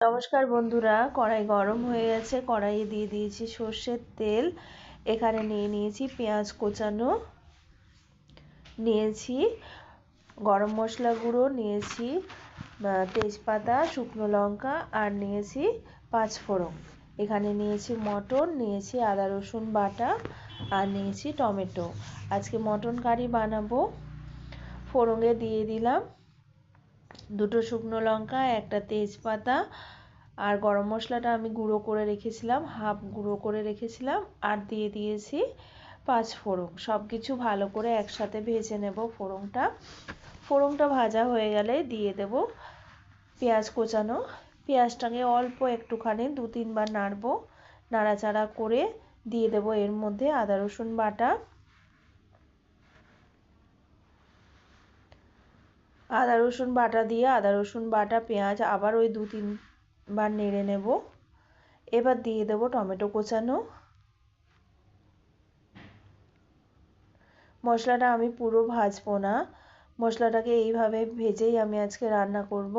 নমস্কার বন্ধুরা, কড়াই গরম হয়ে গেছে, কড়াইয়ে দিয়ে দিয়েছি সর্ষের তেল। এখানে নিয়ে নিয়েছি পেঁয়াজ কোচানো, নিয়েছি গরম মশলা গুঁড়ো, নিয়েছি তেজপাতা, শুকনো লঙ্কা আর নিয়েছি পাঁচ ফোড়ন। এখানে নিয়েছি মটন, নিয়েছি আদা রসুন বাটা আর নিয়েছি টমেটো। আজকে মটন কারি বানাবো। ফোড়নে দিয়ে দিলাম। দুটো শুকনো লঙ্কা, একটা তেজপাতা আর গরম মশলাটা আমি গুঁড়ো করে রেখেছিলাম, হাফ গুঁড়ো করে রেখেছিলাম আর দিয়ে দিয়েছি পাঁচ ফোড়ন। সব কিছু ভালো করে একসাথে ভেজে নেব ফোড়নটা। ফোড়নটা ভাজা হয়ে গেলে দিয়ে দেব পেঁয়াজ কোচানো। পেঁয়াজটাকে অল্প একটুখানি দু তিনবার নাড়বো, নাড়াচাড়া করে দিয়ে দেব এর মধ্যে আদা রসুন বাটা। আদা, রসুন বাটা দিয়ে আদা, রসুন বাটা, পেঁয়াজ আবার ওই দু তিনবার নেড়ে নেব। এবার দিয়ে দেব টমেটো কোচানো। মশলাটা আমি পুরো ভাজবো না। মশলাটাকে এইভাবে ভেজেই আমি আজকে রান্না করব।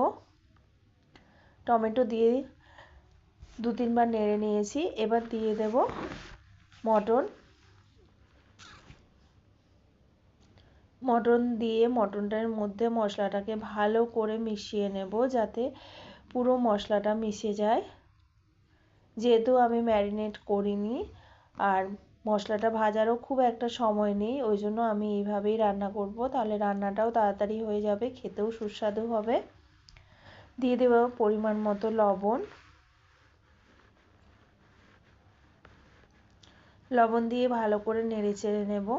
টমেটো দিয়ে দু তিনবার নেড়ে নিয়েছি। এবার দিয়ে দেব মটন। মটন দিয়ে মটনটার মধ্যে মশলাটাকে ভালো করে মিশিয়ে নেব যাতে পুরো মশলাটা মিশে যায়। যেহেতু আমি ম্যারিনেট করিনি আর মশলাটা ভাজারও খুব একটা সময় নেই, ওই জন্য আমি এইভাবেই রান্না করব। তাহলে রান্নাটাও তাড়াতাড়ি হয়ে যাবে, খেতেও সুস্বাদু হবে। দিয়ে দেব পরিমাণ মতো লবণ। লবণ দিয়ে ভালো করে নেড়ে চেড়ে নেব।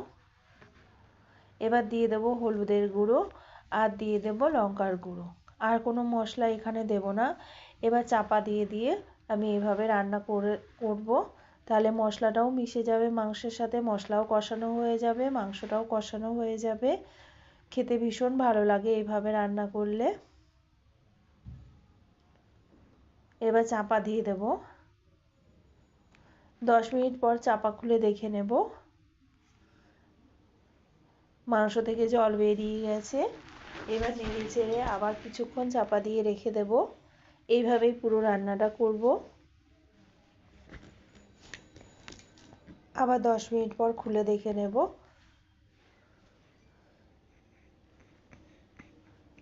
এবার দিয়ে দেব হলুদের গুঁড়ো আর দিয়ে দেব লঙ্কার গুঁড়ো। আর কোনো মশলা এখানে দেব না। এবার চাপা দিয়ে দিয়ে আমি এভাবে রান্না করে, করব। তাহলে মশলাটাও মিশে যাবে, মাংসের সাথে মশলাও কষানো হয়ে যাবে, মাংসটাও কষানো হয়ে যাবে। খেতে ভীষণ ভালো লাগে এইভাবে রান্না করলে। এবার চাপা দিয়ে দেব। দশ মিনিট পর চাপা খুলে দেখে নেব। মাংস থেকে জল বেরিয়ে গেছে। এবার নেড়ে চেড়ে আবার কিছুক্ষণ চাপা দিয়ে রেখে দেব। এইভাবেই পুরো রান্নাটা করব। আবার দশ মিনিট পর খুলে দেখে নেব।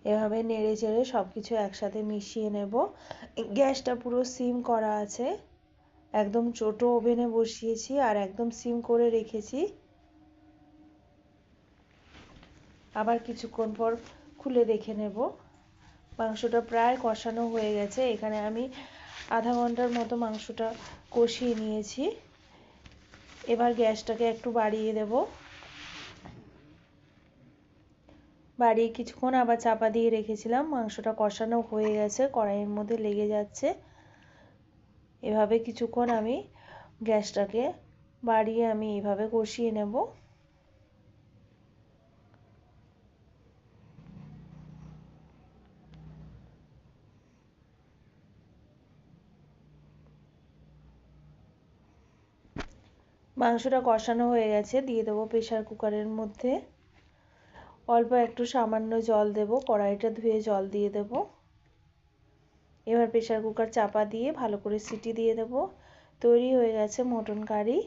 এভাবে নেড়ে চেড়ে সব কিছু একসাথে মিশিয়ে নেব। গ্যাসটা পুরো সিম করা আছে। একদম ছোটো ওভেনে বসিয়েছি আর একদম সিম করে রেখেছি। আবার কিছুক্ষণ পর খুলে দেখে নেব। মাংসটা প্রায় কষানো হয়ে গেছে। এখানে আমি আধা ঘণ্টার মতো মাংসটা কষিয়ে নিয়েছি। এবার গ্যাসটাকে একটু বাড়িয়ে দেব। বাড়িয়ে কিছুক্ষণ আবার চাপা দিয়ে রেখেছিলাম। মাংসটা কষানো হয়ে গেছে। কড়াইয়ের মধ্যে লেগে যাচ্ছে। এভাবে কিছুক্ষণ আমি গ্যাসটাকে বাড়িয়ে আমি এইভাবে কষিয়ে নেব। মাংসটা কষানো হয়ে গেছে, দিয়ে দেবো প্রেশার কুকারের মধ্যে। অল্প একটু সামান্য জল দেব, কড়াইটা ধুয়ে জল দিয়ে দেব। এবার প্রেশার কুকার চাপা দিয়ে ভালো করে সিটি দিয়ে দেব। তৈরি হয়ে গেছে মটন কারি।